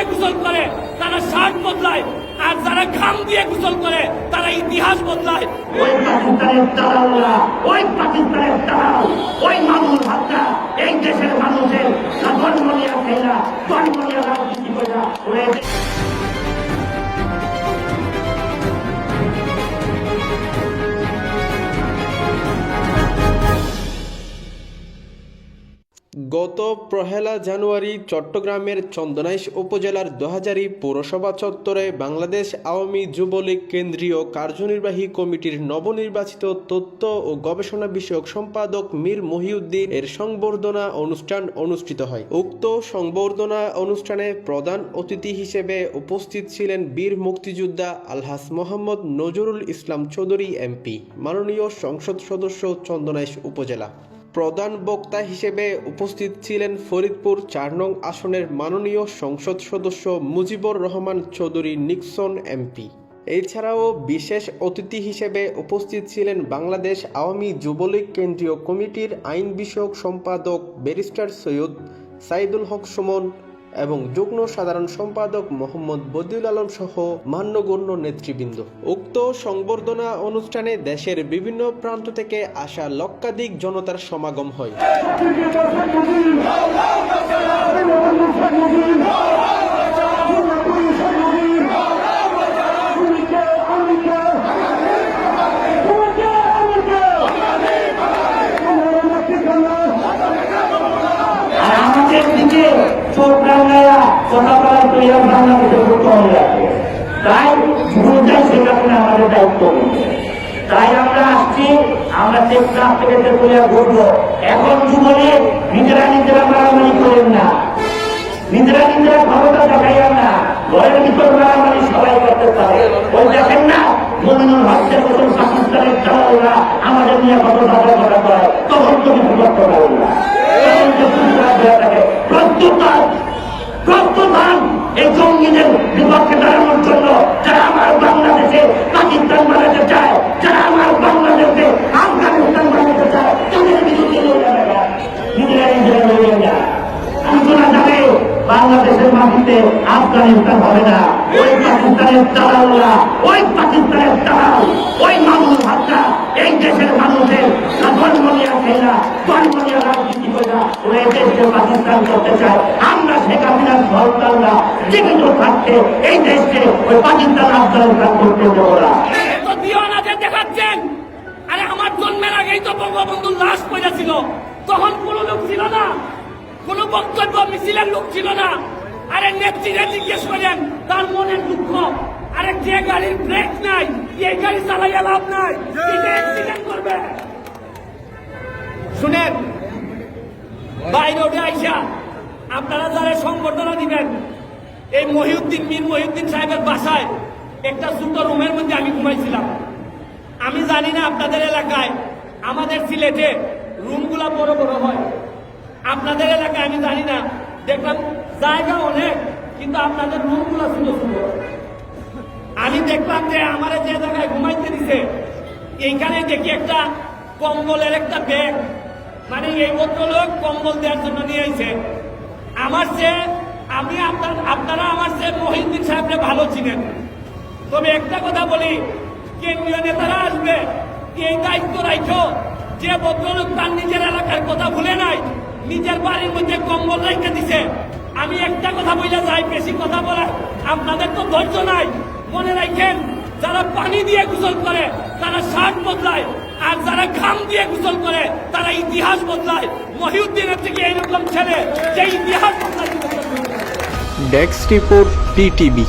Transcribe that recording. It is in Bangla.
দিয়ে গোসল করে, তারা শার্ট বদলায়, আর যারা ঘাম দিয়ে গোসল করে, তারা ইতিহাস বদলায়। ওই পাকিস্তানের ওই পাকিস্তানের ওই মানুষ ভাবনা এই দেশের মানুষের নিয়ে নিয়ে গত পহেলা জানুয়ারি চট্টগ্রামের চন্দনাইশ উপজেলার দোহাজারি পৌরসভা চত্বরে বাংলাদেশ আওয়ামী যুবলীগ কেন্দ্রীয় কার্যনির্বাহী কমিটির নবনির্বাচিত তথ্য ও গবেষণা বিষয়ক সম্পাদক মীর মহিউদ্দিন এর সংবর্ধনা অনুষ্ঠান অনুষ্ঠিত হয়। উক্ত সংবর্ধনা অনুষ্ঠানে প্রধান অতিথি হিসেবে উপস্থিত ছিলেন বীর মুক্তিযোদ্ধা আলহাস মোহাম্মদ নজরুল ইসলাম চৌধুরী এমপি, মাননীয় সংসদ সদস্য চন্দনাইশ উপজেলা। প্রধান বক্তা হিসেবে উপস্থিত ছিলেন ফরিদপুর চার নং আসনের মাননীয় সংসদ সদস্য মুজিবুর রহমান চৌধুরী নিক্সন এমপি। এছাড়াও বিশেষ অতিথি হিসেবে উপস্থিত ছিলেন বাংলাদেশ আওয়ামী যুবলীগ কেন্দ্রীয় কমিটির আইন বিষয়ক সম্পাদক ব্যারিস্টার সৈয়দ সাইদুল হক সুমন এবং যুগ্ম সাধারণ সম্পাদক মোহাম্মদ বদিউল আলম সহ মান্যগণ্য নেতৃবৃন্দ। উক্ত সংবর্ধনা অনুষ্ঠানে দেশের বিভিন্ন প্রান্ত থেকে আসা লক্ষাধিক জনতার সমাগম হয় আর আমাদের দিকে চোখ তৈরি বাংলাদেশের করতে হয়ে যাচ্ছে তাই ভুলটাই সেখানে আমাদের দায়িত্ব তাই আমরা আসছি, আমরা চেষ্টা থেকে তেতুলিয়া ঘুরবো। এখন যুবলে, নিজেরা নিজেরা মারামারি করেন না। নিজেরা নিজেরা ক্ষমতা দেখাইয়া না। ঘরের ভিতর মারামারি সবাই করতে পারে। ওই দেখেন না, মমিনুল হকদের মতন পাকিস্তানের দালালরা আমাদের নিয়ে কত কথা করে। তখন তো করতে পারেন না তখন তো চুপচাপ হয়ে থাকে প্রস্তুতান প্রস্তুতান এই জঙ্গিদের বিপক্ষে দাঁড়ানোর জন্য যারা আমার বাংলাদেশে, পাকিস্তান বানাতে চায়, যারা আমার বাংলাদেশে, আফগানিস্তান বানাতে চায়, তাদের বিরুদ্ধে বাংলাদেশের মাটিতে আফগানিস্তান হবে না। ওই পাকিস্তানের দালালরা, ওই পাকিস্তানের দালাল, ওই ভাবটা এই দেশের মানুষের না ধর্ম নিয়ে খেলা ধর্ম নিয়ে রাজনীতি করে, ওরা দেশকে পাকিস্তান করতে চায়। আমরা শেখ হাসিনার সরকাররা জীবিত থাকতে এই দেশকে ওই পাকিস্তান আফগানিস্তান করতে দেবো না। দেখাচ্ছেন। আরে আমার আগেই তো তখন কোনো লোক ছিল না। কোনো বক্তব্য লোক ছিল না। আরে জিজ্ঞেস করেন, তার মনের দুঃখ। আরে যে গাড়ির ব্রেক নাই এই গাড়ি চালাইয়া লাভ নাই। অ্যাক্সিডেন্ট করবে। শুনেন বাইরে উঠে আইসা আপনারা যারা সংবর্ধনা দিবেন এই মহিউদ্দিন মীর মহিউদ্দিন সাহেবের বাসায় একটা ছোট রুমের মধ্যে আমি ঘুমাইছিলাম। আমি জানি না আপনাদের এলাকায় আমাদের সিলেটে রুমগুলা বড় বড় হয়। আপনাদের এলাকায় আমি জানি না। দেখলাম জায়গা অনেক কিন্তু আপনাদের রুমগুলা ছোট ছোট। দেখলাম যে আমার যে জায়গায় ঘুমাইতে দিছে, এইখানে দেখি একটা কম্বলের একটা ব্যাগ। মানে এই ভদ্রলোক কম্বল দেওয়ার জন্য নিয়ে আইছে। আমার চেয়ে আমি আপনার, আপনারা আমার চেয়ে মহিউদ্দিন সাহেবকে ভালো চিনেন। তবে একটা কথা বলি, কেন্দ্রীয় নেতারা আসবে, এই দায়িত্ব রাখো যে ভদ্রলোক তার নিজের এলাকার কথা ভুলে নাই, নিজের বাড়ির মধ্যে কম্বল রেখে দিছে। আমি একটা কথা বলে যাই, বেশি কথা বলা আপনাদের তো ধৈর্য নাই। মনে রাখেন, যারা পানি দিয়ে গোসল করে, তারা শার্ট বদলায়। আর যারা ঘাম দিয়ে গোসল করে, তারা ইতিহাস বদলায়। মহিউদ্দিনের থেকে এইরকম ছেলে, যে ইতিহাস বদলায়। Desk report TTV.